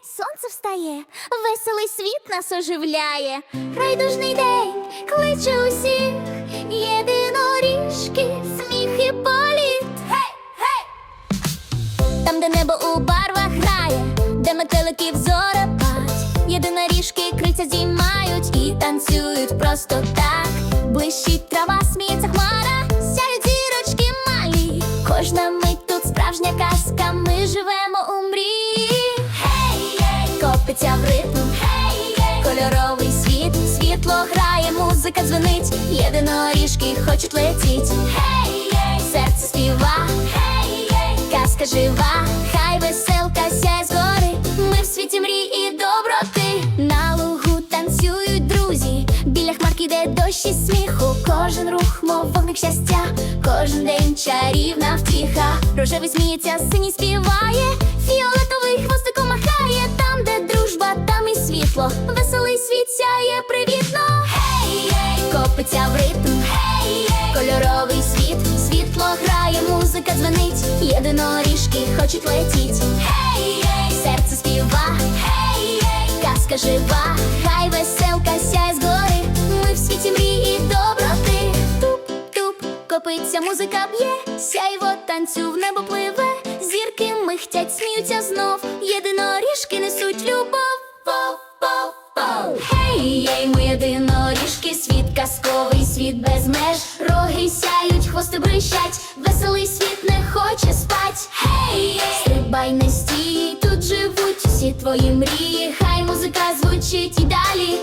сонце встає, веселий світ нас оживляє. Райдужний день кличе усіх, єдиноріжки, сміх і політ. Гей, гей! Там, де небо у барвах грає, де метеликів зорепад, єдиноріжки крильця зіймають і танцюють просто так. Блищить трава, сміється хмара, сяють зірочки малі. Кожна мить тут справжня казка, ми живемо музика дзвенить, єдиноріжки хочуть летіть. Гей, гей, серце співа, гей, гей, казка жива, хай веселка сяє згори. Ми в світі мрій і доброти. На лугу танцюють друзі, біля хмарки йде дощ і сміху. Кожен рух, мов вогник щастя, кожен день чарівна втіха. Рожевий сміється, синій співає, фіолетовий хвостиком махає. Там, де дружба, там і світло. Веселий світ сяє привітно. Копиться в ритм. Гей, гей, кольоровий світ, світло грає, музика дзвенить. Єдиноріжки хочуть летіть. Гей, гей, серце співа. Гей, гей, казка жива, хай веселка сяє згори. Ми в світі мрії доброти. Туп-туп, копиться, музика б'є, сяйво танцю в небо пливе. Зірки михтять, сміються знов. Єдиноріжки несуть любов. Казковий, світ без меж. Роги сяють, хвости брищать, веселий світ не хоче спать. Гей, yeah! стрибай, не стій, тут живуть всі твої мрії. Хай музика звучить і далі.